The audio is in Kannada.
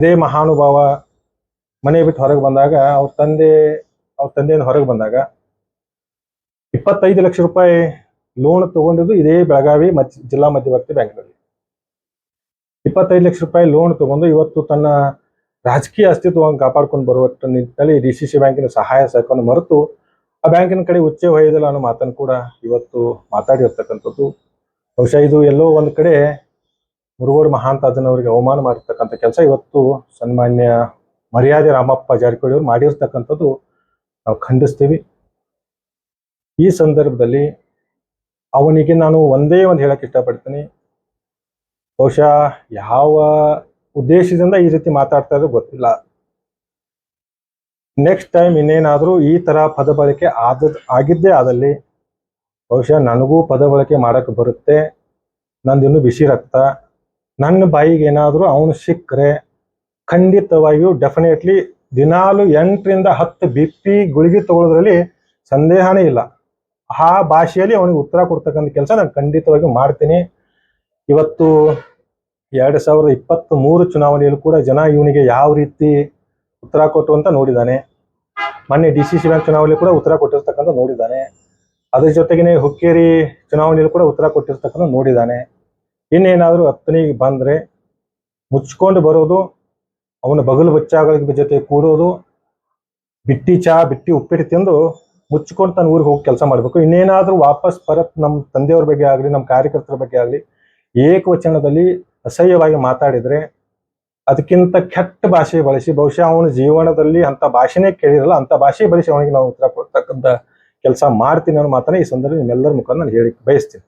ಇದೇ ಮಹಾನುಭಾವ ಮನೆ ಬಿಟ್ಟು ಹೊರಗೆ ಬಂದಾಗ ಅವ್ರ ತಂದೆ, ಅವ್ರ ತಂದೆಯನ್ನು ಹೊರಗೆ ಬಂದಾಗ ಇಪ್ಪತ್ತೈದು ಲಕ್ಷ ರೂಪಾಯಿ ಲೋನ್ ತಗೊಂಡಿದ್ದು ಇದೇ ಬೆಳಗಾವಿ ಮಧ್ಯ, ಜಿಲ್ಲಾ ಮಧ್ಯವರ್ತಿ ಬ್ಯಾಂಕ್ನಲ್ಲಿ. ಇಪ್ಪತ್ತೈದು ಲಕ್ಷ ರೂಪಾಯಿ ಲೋನ್ ತಗೊಂಡು ಇವತ್ತು ತನ್ನ ರಾಜಕೀಯ ಅಸ್ತಿತ್ವವನ್ನು ಕಾಪಾಡ್ಕೊಂಡು ಬರುವ ನಿಟ್ಟಿನಲ್ಲಿ ಡಿ ಸಿ ಸಿ ಬ್ಯಾಂಕಿನ ಸಹಾಯ ಸಹಕಾರವನ್ನು ಮರೆತು ಆ ಬ್ಯಾಂಕಿನ ಕಡೆ ಉಚ್ಚೆ ಹೊಯ್ಯದಿಲ್ಲ ಅನ್ನೋ ಮಾತನ್ನು ಕೂಡ ಇವತ್ತು ಮಾತಾಡಿರ್ತಕ್ಕಂಥದ್ದು. ಬಹುಶಃ ಇದು ಎಲ್ಲೋ ಒಂದು ಕಡೆ ಮುರುಗೋಡು ಮಹಾಂತಾಜನವರಿಗೆ ಅವಮಾನ ಮಾಡಿರ್ತಕ್ಕಂಥ ಕೆಲಸ. ಇವತ್ತು ಸನ್ಮಾನ್ಯ ಮರ್ಯಾದೆ ರಾಮಪ್ಪ ಜಾರಕಿಹೊಳಿ ಅವರು ಮಾಡಿರ್ತಕ್ಕಂಥದ್ದು ನಾವು ಖಂಡಿಸ್ತೀವಿ. ಈ ಸಂದರ್ಭದಲ್ಲಿ ಅವನಿಗೆ ನಾನು ಒಂದೇ ಒಂದು ಹೇಳಕ್ಕೆ ಇಷ್ಟಪಡ್ತೀನಿ. ಬಹುಶಃ ಯಾವ ಉದ್ದೇಶದಿಂದ ಈ ರೀತಿ ಮಾತಾಡ್ತಾ ಇರೋ ಗೊತ್ತಿಲ್ಲ. ನೆಕ್ಸ್ಟ್ ಟೈಮ್ ಇನ್ನೇನಾದರೂ ಈ ಥರ ಪದ ಬಳಕೆ ಆದ, ಆಗಿದ್ದೇ ಆದಲ್ಲಿ ಬಹುಶಃ ನನಗೂ ಪದ ಬಳಕೆ ಮಾಡೋಕ್ಕೆ ಬರುತ್ತೆ. ನಂದಿನ್ನು ಬಿಸಿ ರಕ್ತ. ನನ್ನ ಬಾಯಿಗೆ ಏನಾದರೂ ಅವನು ಸಿಕ್ಕರೆ ಖಂಡಿತವಾಗಿಯೂ ಡೆಫಿನೆಟ್ಲಿ ದಿನಾಲು ಎಂಟರಿಂದ ಹತ್ತು ಬಿ ಪಿ ಗುಳಿಗೆ ತಗೊಳ್ಳೋದ್ರಲ್ಲಿ ಸಂದೇಹನೇ ಇಲ್ಲ. ಆ ಭಾಷೆಯಲ್ಲಿ ಅವನಿಗೆ ಉತ್ತರ ಕೊಡ್ತಕ್ಕಂಥ ಕೆಲಸ ನಾನು ಖಂಡಿತವಾಗಿ ಮಾಡ್ತೀನಿ. ಇವತ್ತು ಎರಡು ಸಾವಿರದ ಇಪ್ಪತ್ತ್ ಮೂರು ಚುನಾವಣೆಯಲ್ಲೂ ಕೂಡ ಜನ ಇವನಿಗೆ ಯಾವ ರೀತಿ ಉತ್ತರ ಕೊಟ್ಟು ಅಂತ ನೋಡಿದ್ದಾನೆ. ಮೊನ್ನೆ ಡಿ ಸಿ ಸಿ ಬ್ಯಾಂಕ್ ಚುನಾವಣೆಯಲ್ಲಿ ಕೂಡ ಉತ್ತರ ಕೊಟ್ಟಿರ್ತಕ್ಕಂಥ ನೋಡಿದ್ದಾನೆ. ಅದ್ರ ಜೊತೆಗೇನೆ ಹುಕ್ಕೇರಿ ಚುನಾವಣೆಯಲ್ಲಿ ಕೂಡ ಉತ್ತರ ಕೊಟ್ಟಿರ್ತಕ್ಕಂಥ ನೋಡಿದ್ದಾನೆ. ಇನ್ನೇನಾದರೂ ಹತ್ತನಿಗೆ ಬಂದ್ರೆ ಮುಚ್ಕೊಂಡು ಬರೋದು, ಅವನ ಬಗಲು ಬಚ್ಚಾಗಳ ಜೊತೆ ಕೂಡೋದು ಬಿಟ್ಟಿ ಚಾ, ಬಿಟ್ಟಿ ಉಪ್ಪಿಟ್ಟು ತಿಂದು ಮುಚ್ಕೊಂಡು ತನ್ನ ಊರಿಗೆ ಹೋಗಿ ಕೆಲಸ ಮಾಡಬೇಕು. ಇನ್ನೇನಾದರೂ ವಾಪಸ್ ಪರತ್ ನಮ್ಮ ತಂದೆಯವ್ರ ಬಗ್ಗೆ ಆಗಲಿ ನಮ್ಮ ಕಾರ್ಯಕರ್ತರ ಬಗ್ಗೆ ಆಗಲಿ ಏಕವಚನದಲ್ಲಿ ಅಸಹ್ಯವಾಗಿ ಮಾತಾಡಿದ್ರೆ ಅದಕ್ಕಿಂತ ಕೆಟ್ಟ ಭಾಷೆ ಬಳಸಿ, ಬಹುಶಃ ಅವನ ಜೀವನದಲ್ಲಿ ಅಂತ ಭಾಷೆನೇ ಕೇಳಿರಲ್ಲ ಅಂತ ಭಾಷೆ ಬಳಸಿ ಅವನಿಗೆ ನಾವು ಉತ್ತರ ಕೊಡ್ತಕ್ಕಂಥ ಕೆಲಸ ಮಾಡ್ತೀನಿ ಅನ್ನೋ ಮಾತನ್ನ ಈ ಸಂದರ್ಭ ನಿಮ್ಮೆಲ್ಲರ ಮುಖಾಂತರ ನಾನು ಹೇಳಿ ಬಯಸ್ತೀನಿ.